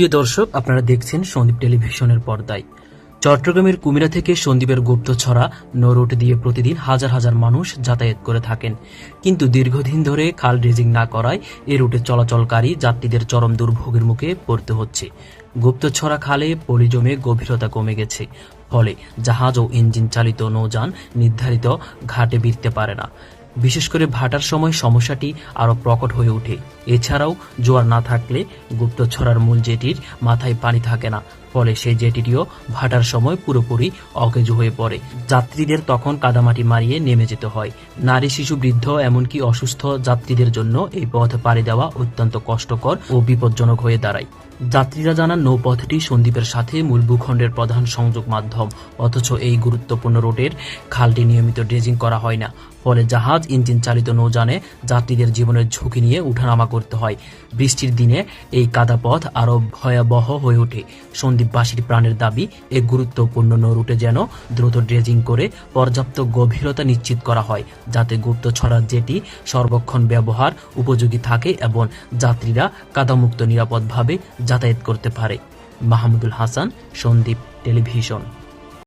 প্রিয় দর্শক, আপনারা দেখছেন সন্দীপ টেলিভিশনের পর্দায়। চট্টগ্রামের কুমিরা থেকে সন্দীপের গুপ্তছড়া নৌরুট দিয়ে প্রতিদিন হাজার হাজার মানুষ যাতায়াত করে থাকেন। কিন্তু দীর্ঘদিন ধরে খাল ড্রেজিং না করায় এ রুটে চলাচলকারী যাত্রীদের চরম দুর্ভোগের মুখে পড়তে হচ্ছে। গুপ্তছড়া খালে পলি জমে গভীরতা কমে গেছে। ফলে জাহাজ ও ইঞ্জিন চালিত নৌযান নির্ধারিত ঘাটে বিরতে পারে না। বিশেষ করে ভাটার সময় সমস্যাটি আরও প্রকট হয়ে ওঠে। এছাড়াও জোয়ার না থাকলে গুপ্তছড়ার মূল জেটির মাথায় পানি থাকে না। ফলে সেই জেটিটিও ভাটার সময় পুরোপুরি অকেজো হয়ে পড়ে। যাত্রীদের তখন কাদামাটি মারিয়ে নেমে যেতে হয়। নারী, শিশু, বৃদ্ধ, এমনকি অসুস্থ যাত্রীদের জন্য এই পথ পাড়ি দেওয়া অত্যন্ত কষ্টকর ও বিপজ্জনক হয়ে দাঁড়ায়। যাত্রীরা জানান, নৌপথটি সন্দ্বীপের সাথে মূল ভূখণ্ডের প্রধান সংযোগ মাধ্যম, অথচ এই গুরুত্বপূর্ণ রোডের খালটি নিয়মিত ড্রেজিং করা হয় না। ফলে জাহাজ ইঞ্জিন চালিত নৌযানে যাত্রীদের জীবনের ঝুঁকি নিয়ে উঠানামা করতে হয়। বৃষ্টির দিনে এই কাদা পথ আরও ভয়াবহ হয়ে ওঠে। সন্দীপবাসীর প্রাণের দাবি এই গুরুত্বপূর্ণ নৌরুটে যেন দ্রুত ড্রেজিং করে পর্যাপ্ত গভীরতা নিশ্চিত করা হয়, যাতে গুপ্ত ছড়ার জেটি সর্বক্ষণ ব্যবহার উপযোগী থাকে এবং যাত্রীরা কাদামুক্ত নিরাপদভাবে যাতায়াত করতে পারে। মাহমুদুল হাসান সন্দীপ টেলিভিশন।